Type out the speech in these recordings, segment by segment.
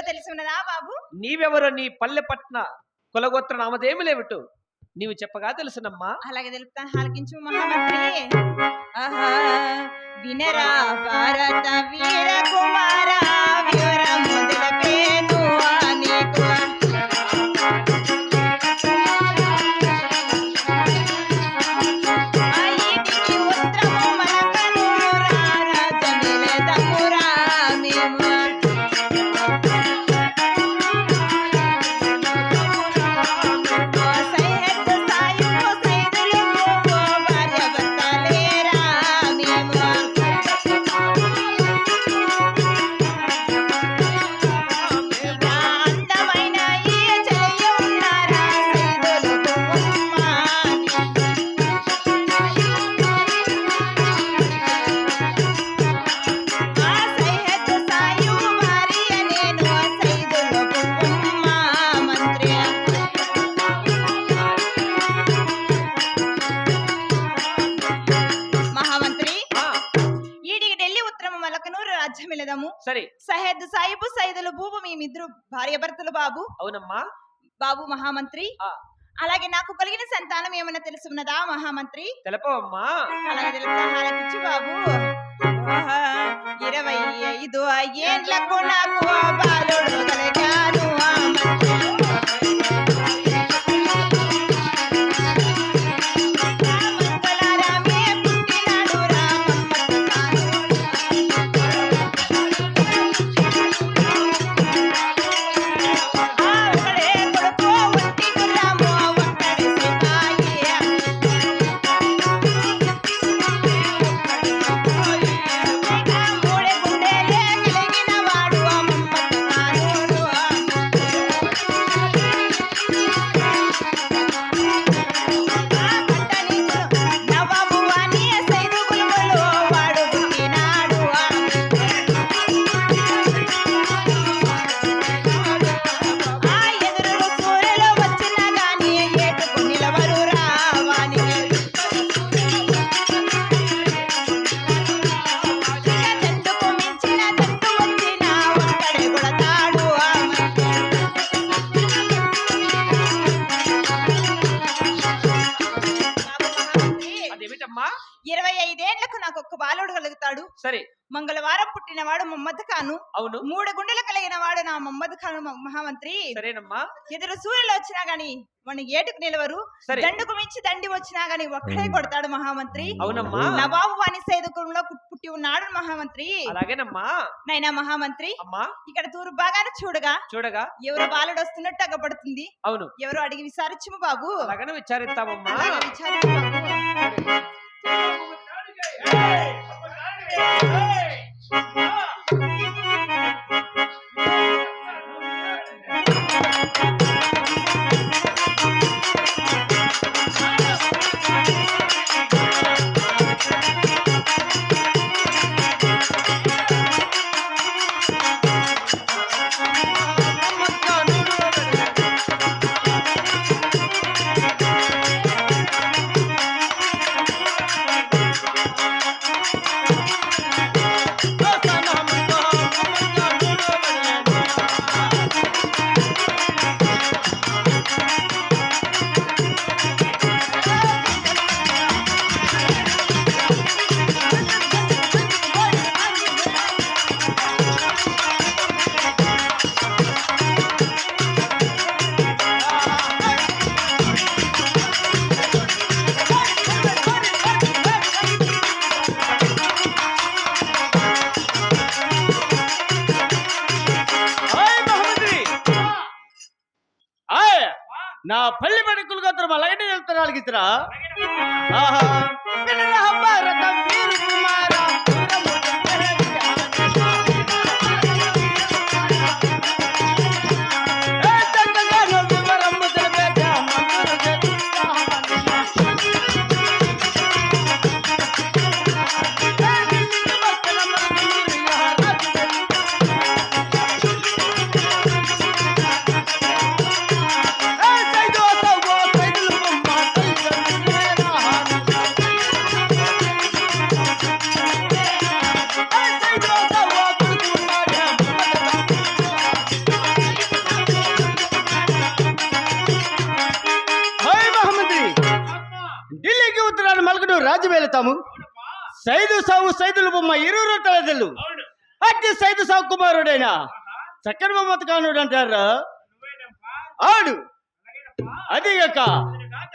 నేనెవరో తెలిసి ఉన్నదా బాబు? నీవెవరో నీ పల్లె పట్న కులగోత్ర నామదేమి లేవిటు. నీవు చెప్పగా తెలుసునమ్మా. అలాగే తెలుపుతాను. ఆలకించు మహామంత్రి. వినరా భారత వీర కుమార బాబు అవునమ్మా బాబు మహామంత్రి. అలాగే నాకు కలిగిన సంతానం ఏమైనా తెలుసున్నదా మహామంత్రి? తెలపవమ్మా. అలాగే బాబు. ఇరవై ఐదు ఏండ్లకు నాకు బాలుడు కలిగాను కలుగుతాడు సరే. మంగళవారం పుట్టినవాడు మమ్మద్ ఖాను. అవును. మూడు గుండెలు కలిగిన వాడు నా మమ్మద్ ఖాను మహామంత్రి. సరేనమ్మా. ఎదురు సూర్యులు వచ్చినా గాని మన ఏటుకు నిలవరు. దండుకు మించి దండి వచ్చినా గాని ఒక్కడే కొడతాడు మహామంత్రి. అవునమ్మా. నవాబు వాణి సైదుకులంలో పుట్టి ఉన్నాడు మహామంత్రి. అలాగేనమ్మా. నైనా మహామంత్రి. అమ్మా. ఇక్కడ తూరు బాగానే చూడగా చూడగా. ఎవరు బాలుడు వస్తున్నట్టు అగపడుతుంది అవును. ఎవరు అడిగి విచారించము బాబు. అలాగనే విచారిస్తామమ్మా. అలాగే విచారించు బాబు. వెళతాము. సైదు సాగు సైదుల బొమ్మ ఇరువురు తలదలు అట్టి సైదు సాగు కుమారుడైనా చక్కని బొమ్మత కానుడు అంటారా. ఆడు. అదిగాక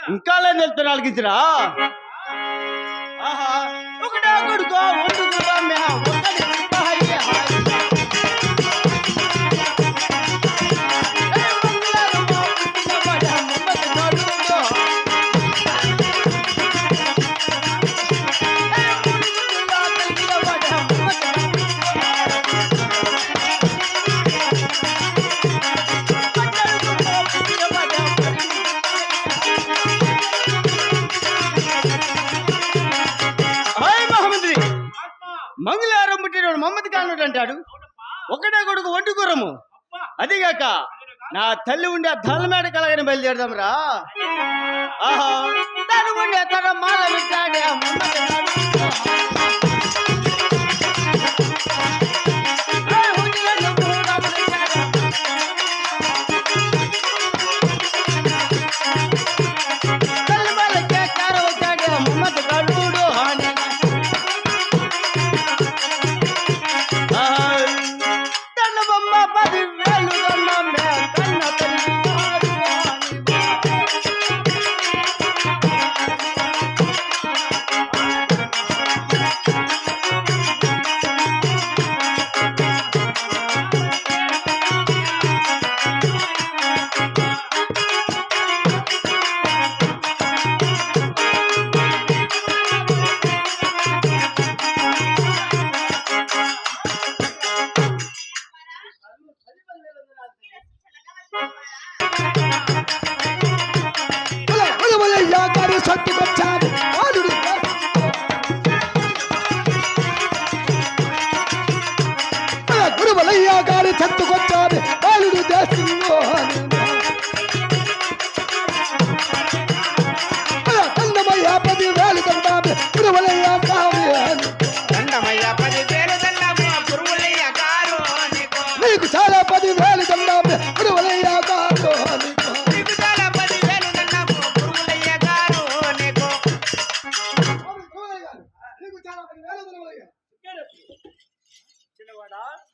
ఇంకా వెళ్తున్నా అలిగించరా ఆహా. ఒకటే కొడుకో వండుకురా అంటాడు? ఒకటే కొడుకు ఒడ్డుగురము అదిగాక నా తల్లి ఉండే తలమేడ కలగని బయలుదేరదాం రా. ఆహా. తను ఉండే తన మాల విచ్చాడే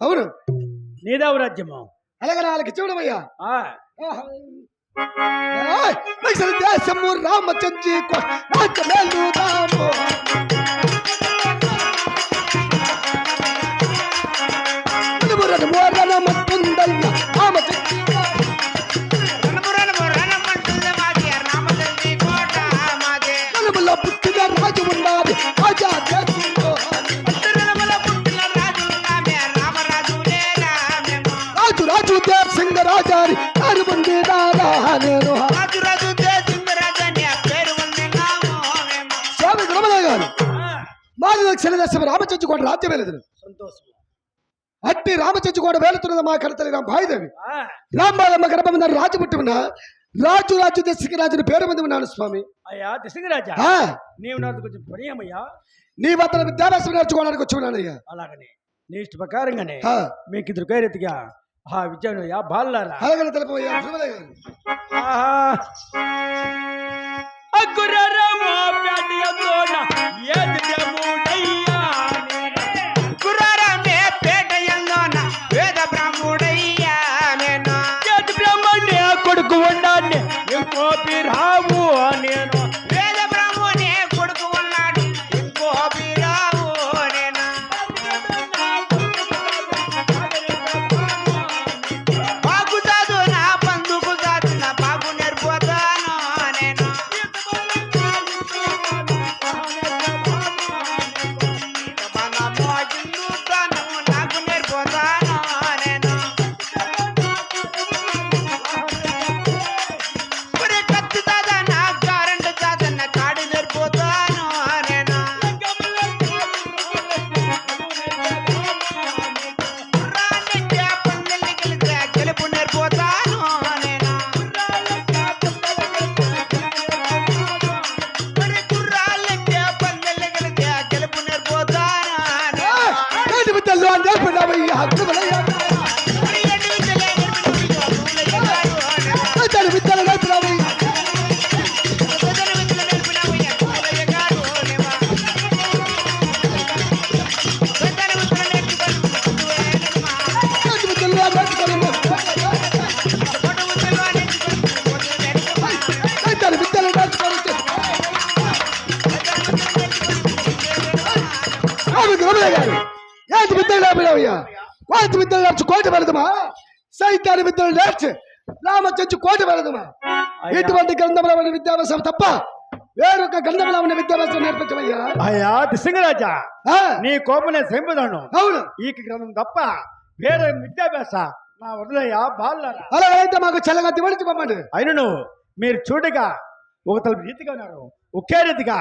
అవును. నీదావు రాజ్యము అలాగే నాలుగు చూడమయ్యా దేశము రామచంద్రి రాజ్యమేలు రాము. రామచంద్రి కోట రాజ్యం వెళ్ళదు సంతోషం. అట్టి రామచంద్రి కోట వేలుతున్నది మా కడతలి రామ భాయిదేవి ఆ, రాంబాలమ్మ గర్భం రాజు పుట్టి ఉన్న రాజు రాజు దశకి రాజుని పేరు మంది ఉన్నాను స్వామి. అయ్యా దిశంగరాజా ఆ, నీవు నాకు కొంచెం ప్రియమయ్యా నీ వద్ద విద్యాభ్యాసం నేర్చుకోవడానికి వచ్చి ఉన్నానయ్యా అలాగనే నీ ఇష్ట ప్రకారంగానే మీకు ఇద్దరు కైరెత్తిగా ఆ విద్యను యా బాలారా అలాగనే తెలుపయ్యా గురుమలయ్య కోటి విద్యలు నేర్చు కోటి వెళదమా సైతాన్ని విద్యలు నేర్చి రామచంచు కోటి వెళదమా ఇటువంటి గ్రంథంలో ఉన్న విద్యాభ్యాసం తప్ప వేరొక ఉన్న విద్యాభ్యాసం నేర్పించమయ్యా అయ్యా దిశంగరాజా ఆ, నీ కోపనే సంపదాను అవును. ఈ గ్రంథం తప్ప వేరే విద్యాభ్యాస నా వదిలయ్యా బాలులారా అలాగైతే మాకు చల్లగా దివడిచి పంపండి అయినను మీరు చూడగా ఒక తల రీతిగా ఉన్నారు. ఒకే రీతిగా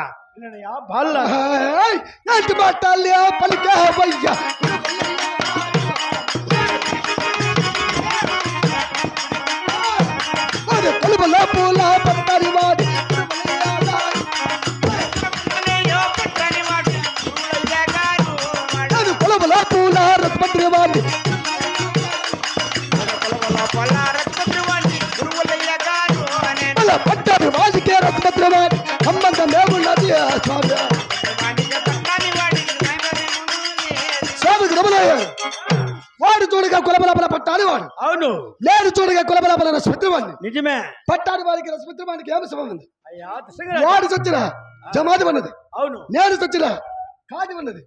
బాలులారా ఏయ్, বলো পোলা కులబలబల పట్టాలి వాడు అవును. నేను చూడగా కులబలబల రసమిత్రవాణ్ణి నిజమే. పట్టాడి వాడికి రసమిత్రవానికి ఏమి శుభం ఉంది వాడు చచ్చిన జమాది ఉన్నది. అవును. నేను చచ్చిన కాది ఉన్నది.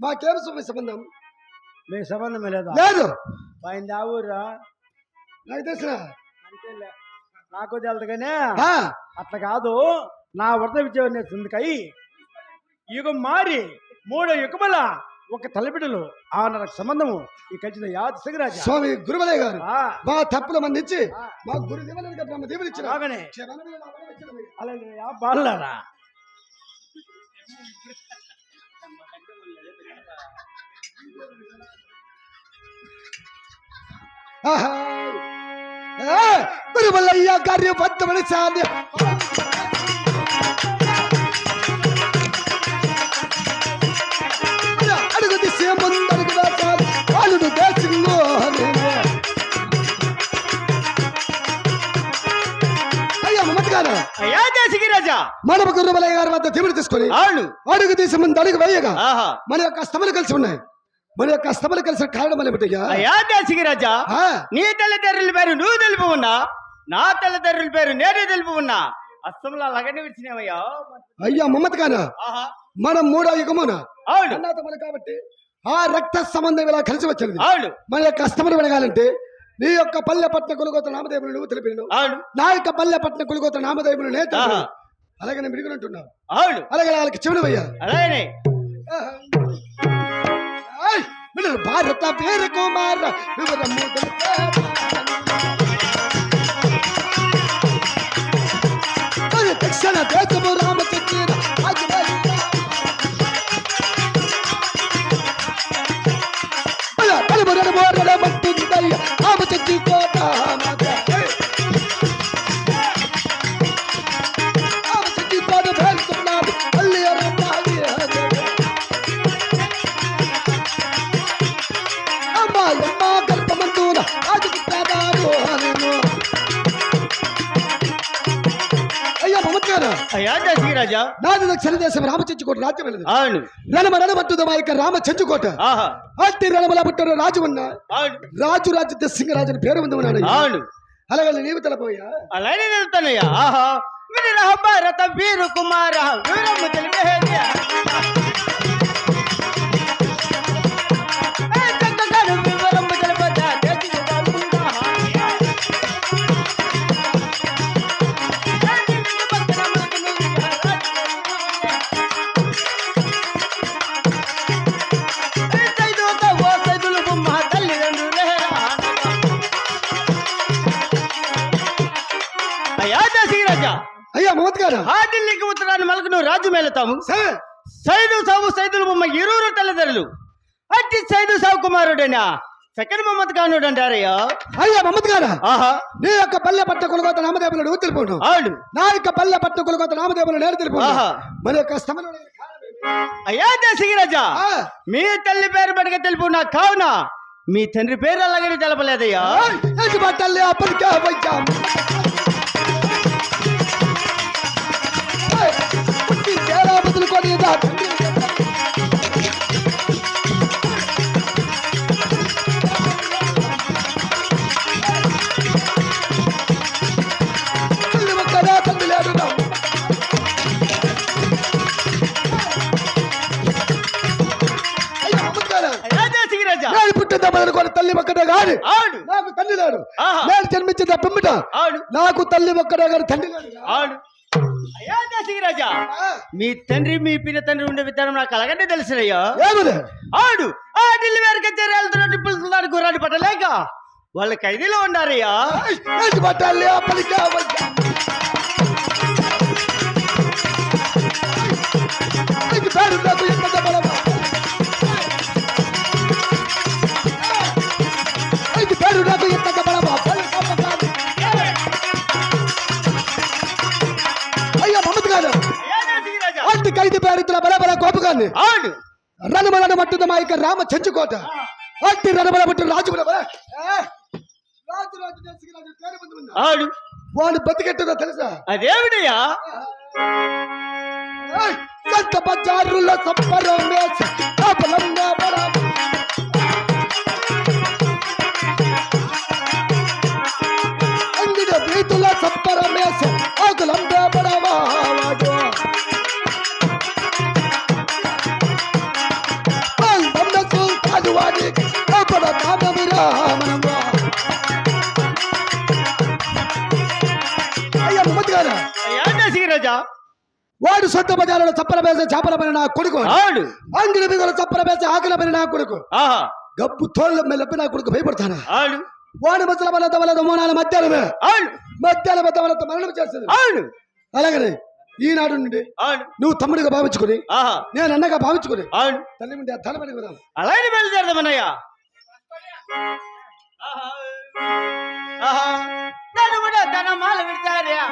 మాకేమి శుభ సంబంధం? మీ సంబంధమే లేదా? లేదు. ఆయన ఆ ఊరా? నాకు తెలిసిన నాకు తెలుదు కానీ ఆ, అట్లా కాదు. నా వృద్ధ విద్య సిందుకై యుగం మారి మూడో యుగముల ఒక తలబిడ్డలు ఆ నాకు సంబంధము ఈ కలిసిన యా దిశంగరాజా స్వామి గురువలయ్య గారు మా తప్పుల మందించి మా గురు దేవుడు ఇచ్చిన బాగానే. అలాగే. ఏ, గురువలయ్య గారి బద్దమని సాధ్య దేశగిరాజా మన గురువలయ్య గారి వద్ద దేవుడు తీసుకొని అడుగు తీసి ముందు అడుగు వేయగా. మన యొక్క స్తములు కలిసి ఉన్నాయి. మన యొక్క స్తములు కలిసిన కారణం ఏమిటయ్యా అయ్యా? దేశగిరాజా నీ తల్లిదండ్రుల పేరు నువ్వు తెలుపు ఉన్నా నా తల్లిదండ్రుల పేరు నేనే తెలుపు ఉన్నా. అస్తంలో అలాగనే విడిచినావయ్యా. అయ్యా మమ్మత ఆహా. మనం మూడో యుగమున? అవును కాబట్టి ఆ రక్త సంబంధం ఇలా కలిసి వచ్చినది అవును మన యొక్క అస్తములు వెలగాలంటే నీ యొక్క పల్లె పట్న కొలుగోత నామదేవులు నువ్వు తెలిపిను నా యొక్క పల్లె పట్న కొలుగోత నామదేవులు. ఆహా. అలాగే నేను విడుగునంటున్నాను అవును. అలాగే వాళ్ళకి చెవునవయ్యా అలాగనే. మీరు భారత వీర కుమార వివరము. దక్షిణ దేశము రామచంద్ర పలువురు మోరల రామచంచుకోట రాజ్యం వెళ్ళదు అవును. రణమ రణమట్టుద మా యొక్క రామచంచుకోట ఆహా. అట్టి రణమల పుట్టిన రాజు రాజు రాజు సింగరాజు అని పేరు ఉంది అవును. అలాగే నీవు తలపోయా? అలానే వెళ్తానయ్యా ఆహా. వినరా భారత వీరు కుమార వీరము మేళతాము సైదు సాగు సైదులు బొమ్మ ఇరువురు తల్లిదండ్రులు. అట్టి సైదు సాగు కుమారుడైనా సెకండ్ మమ్మత్ కానుడు అంటారయ్యా అయ్యా. మమత్కారా ఆహా. నీ యొక్క పల్లె పట్ట కొలగోత నామదేవులు అవును. నా యొక్క పల్లె పట్ట కొలగోత నామదేవులు నేను తెలుపు ఆహా. మన యొక్క స్తమన అయ్యా దశగిరాజా మీ తల్లి పేరు బడిగా తెలుపు నా కావున. మీ తండ్రి పేరు అలాగని తెలపలేదయ్యా. పట్టాలి అప్పటికే తేడా తండ్రి తల్లి తల్లి గాని ఆడు నాకు తండ్రి లేడు. నేను జన్మించిన పిమ్మట ఆడు నాకు తల్లి ఒక్కడే గాని తండ్రి లేడు. ఆడు అయ్యా దశగిరాజా మీ తండ్రి మీ పిన తండ్రి ఉండే విధానం నాకు అలాగంటే తెలుసునయ్యా. ఆడు ఆ ఢిల్లీ వేరక వెళ్తున్న టిప్పుల సుల్తాన్ గుర్రాన్ని పట్టలేక. వాళ్ళ ఖైదీలో ఉన్నారయ్యా. పట్టాలి? పేరుతున్న బలబల కోపగాన్ని ఆడు! రణమలను మట్టుద మా యొక్క రామ చెంచుకోట. అట్టి రణమల మట్టు రాజు? ఆడు! వాడు బతికెట్టుదో తెలుసా? అదేమిటయ్యా? సంత బజారులో సంబరం వేసి అయ్యా వాడు సొంత బజారులో చప్పల వేసే చేపల పని నా కొడుకు. అంగిడి మీద చప్పల వేసే ఆకలి పని నా కొడుకు. ఆహా. గబ్బు తోళ్ళ మెల్లపి నా కొడుకు భయపడతానా వాడి. మసల వల్ల తవల మోనాల మధ్యాహ్నమే మధ్యాహ్నం తవలతో మరణం చేస్తుంది అలాగనే ఈనాడు నుండి నువ్వు తమ్ముడిగా భావించుకుని ఆహా. నేను అన్నగా భావించుకుని తల్లి అలాగే బయలుదేరదామన్నయ్యా ஆஹா. தனமால விடுத்தாரியா